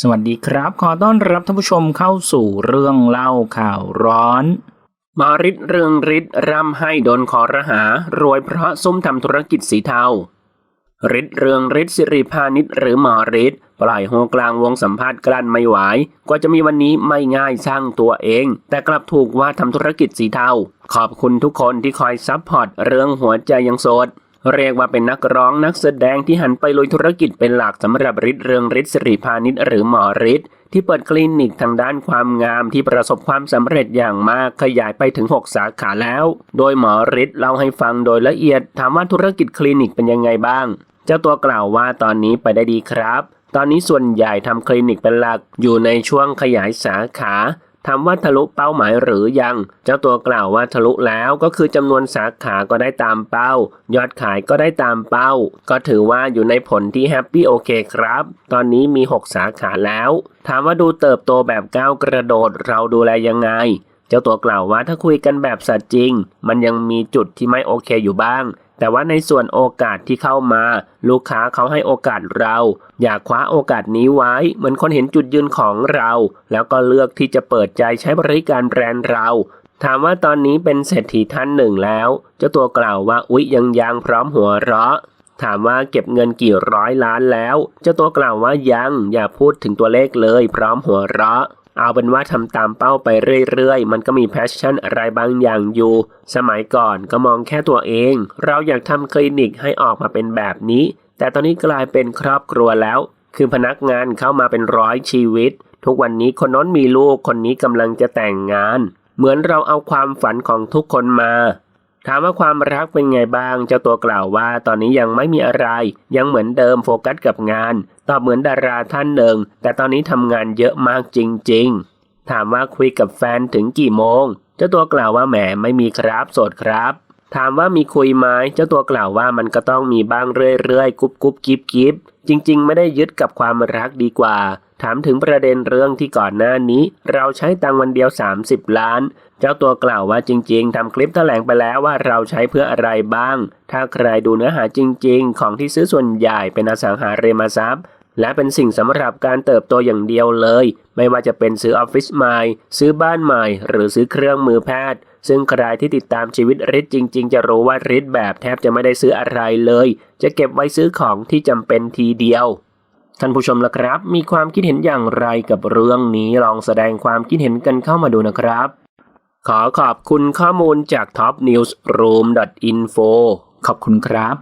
สวัสดีครับ ขอต้อนรับท่านผู้ชมเข้าสู่เรื่องเล่าข่าวร้อน มาริดเรืองฤทธิ์ร่ำให้โดนขอรหารวยเพราะซุ่มทำธุรกิจสีเทาฤทธิ์เรืองฤทธิ์สิริพานิชหรือหมอฤทธิ์ปล่อยโฮกลางวงสัมภาษณ์กลั้นไม่ไหวกว่าจะมีวันนี้ไม่ง่ายสร้างตัวเอง แต่กลับถูกว่าทำธุรกิจสีเทาขอบคุณทุกคนที่คอยซัพพอร์ตเรื่องหัวใจยังโสด เรียกว่าเป็นนักร้องนักแสดงที่หันไปลุยธุรกิจเป็นหลักสำหรับฤทธิ์เรืองฤทธิ์สิริพานิชหรือหมอฤทธิ์ที่เปิดคลินิกทางด้านความงามที่ประสบความสำเร็จอย่างมากขยายไปถึง 6 สาขาแล้ว โดยหมอฤทธิ์เล่าให้ฟังโดยละเอียด ถามว่าธุรกิจคลินิกเป็นยังไงบ้าง เจ้าตัวกล่าวว่าตอนนี้ไปได้ดีครับ ตอนนี้ส่วนใหญ่ทำคลินิกเป็นหลักอยู่ในช่วงขยายสาขา ถามว่าทะลุเป้าหมายหรือยัง เจ้าตัวกล่าวว่าทะลุแล้วก็คือจำนวนสาขาก็ได้ตามเป้า ยอดขายก็ได้ตามเป้า ก็ถือว่าอยู่ในผลที่แฮปปี้โอเคครับ ตอนนี้มี 6 สาขาแล้ว ถามว่าดูเติบโตแบบก้าวกระโดดเราดูแลยังไง เจ้าตัวกล่าวว่าถ้าคุยกันแบบสัตย์จริง มันยังมีจุดที่ไม่โอเคอยู่บ้าง แต่ว่าในส่วนโอกาสที่เข้ามา ลูกค้าเขาให้โอกาสเรา อยากคว้าโอกาสนี้ไว้ เหมือนคนเห็นจุดยืนของเรา แล้วก็เลือกที่จะเปิดใจใช้บริการแบรนด์เราถามว่าตอนนี้เป็นเศรษฐีท่านหนึ่งแล้ว เจ้าตัวกล่าวว่าอุ๊ยยังยังพร้อมหัวเราะ ถามว่าเก็บเงินกี่ร้อยล้านแล้ว เจ้าตัวกล่าวว่ายังอย่าพูดถึงตัวเลขเลยพร้อมหัวเราะ เอาเป็นว่าทำตามเป้าไปเรื่อยๆ มันก็มีแพชชั่นอะไรบางอย่างอยู่ สมัยก่อนก็มองแค่ตัวเอง เราอยากทำคลินิกให้ออกมาเป็นแบบนี้ แต่ตอนนี้กลายเป็นครอบครัวแล้ว คือพนักงานเข้ามาเป็นร้อยชีวิต ทุกวันนี้คนน้นมีลูกคนนี้กำลังจะแต่งงาน เหมือนเราเอาความฝันของทุกคนมาถามว่าความรักเป็นไงบ้าง เจ้าตัวกล่าวว่าตอนนี้ยังไม่มีอะไร ยังเหมือนเดิมโฟกัสกับงาน ตอบเหมือนดาราท่านหนึ่ง แต่ตอนนี้ทำงานเยอะมากจริง ๆ ถามว่าคุยกับแฟนถึงกี่โมง เจ้าตัวกล่าวว่าแหมไม่มีครับโสดครับ ถามว่ามีคุยไหมเจ้าตัวกล่าวว่ามันก็ต้องมีบ้างเรื่อยๆกุ๊บกุ๊บกิ๊บกิ๊บจริง ๆ ไม่ได้ยึดกับความรักดีกว่า ถามถึงประเด็นเรื่องที่ก่อนหน้านี้ เราใช้ตังวันเดียว 30 ล้าน เจ้าตัวกล่าวว่าจริง ๆทำคลิปแถลงไปแล้วว่าเราใช้เพื่ออะไรบ้าง ถ้าใครดูเนื้อหาจริง ๆ ของที่ซื้อส่วนใหญ่เป็นอสังหาริมทรัพย์ และเป็นสิ่งสำหรับการเติบโตอย่างเดียวเลย ไม่ว่าจะเป็นซื้อออฟฟิศใหม่ ซื้อบ้านใหม่ หรือซื้อเครื่องมือแพทย์ ซึ่งใครที่ติดตามชีวิตฤทธิ์จริง ๆ จะรู้ว่าฤทธิ์แบบแทบจะไม่ได้ซื้ออะไรเลย จะเก็บไว้ซื้อของที่จำเป็นทีเดียวท่านผู้ชมละครับ มีความคิดเห็นอย่างไรกับเรื่องนี้ลองแสดงความคิดเห็นกันเข้ามาดูนะครับ ขอขอบคุณข้อมูลจาก topnewsroom.info ขอบคุณครับ